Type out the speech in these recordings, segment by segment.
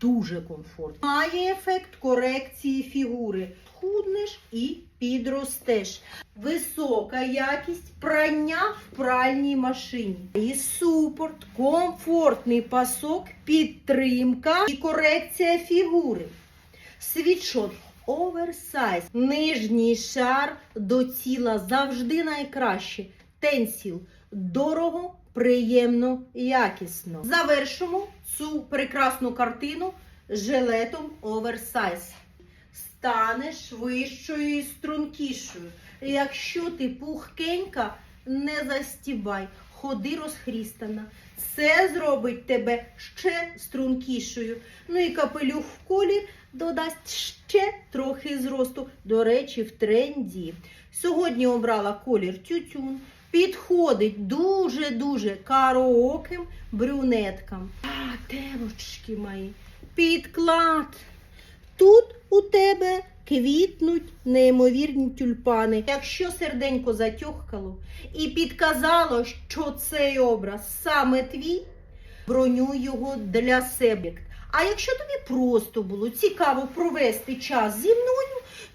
дуже комфортно. Має ефект корекції фігури. Худнеш і підростеш. Висока якість прання в пральній машині. І супорт, комфортний пасок, підтримка і корекція фігури. Світшот оверсайз. Нижній шар до тіла завжди найкраще. Тенсіл. Дорого, приємно, якісно. Завершимо цю прекрасну картину жилетом оверсайз. Станеш вищою і стрункішою. Якщо ти пухкенька, не застібай, ходи розхрістана. Це зробить тебе ще стрункішою. Ну і капелюх в колір додасть ще трохи зросту. До речі, в тренді. Сьогодні обрала колір тютюн. Підходить дуже-дуже караоким брюнеткам. А, девочки мої, підклад. Тут у тебе квітнуть неймовірні тюльпани. Якщо серденько затьохкало і підказало, що цей образ саме твій, бронюй його для себе. А якщо тобі просто було цікаво провести час зі мною,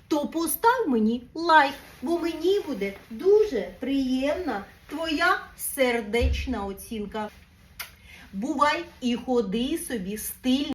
то постав мені лайк, бо мені буде дуже приємна твоя сердечна оцінка. Бувай і ходи собі стильно.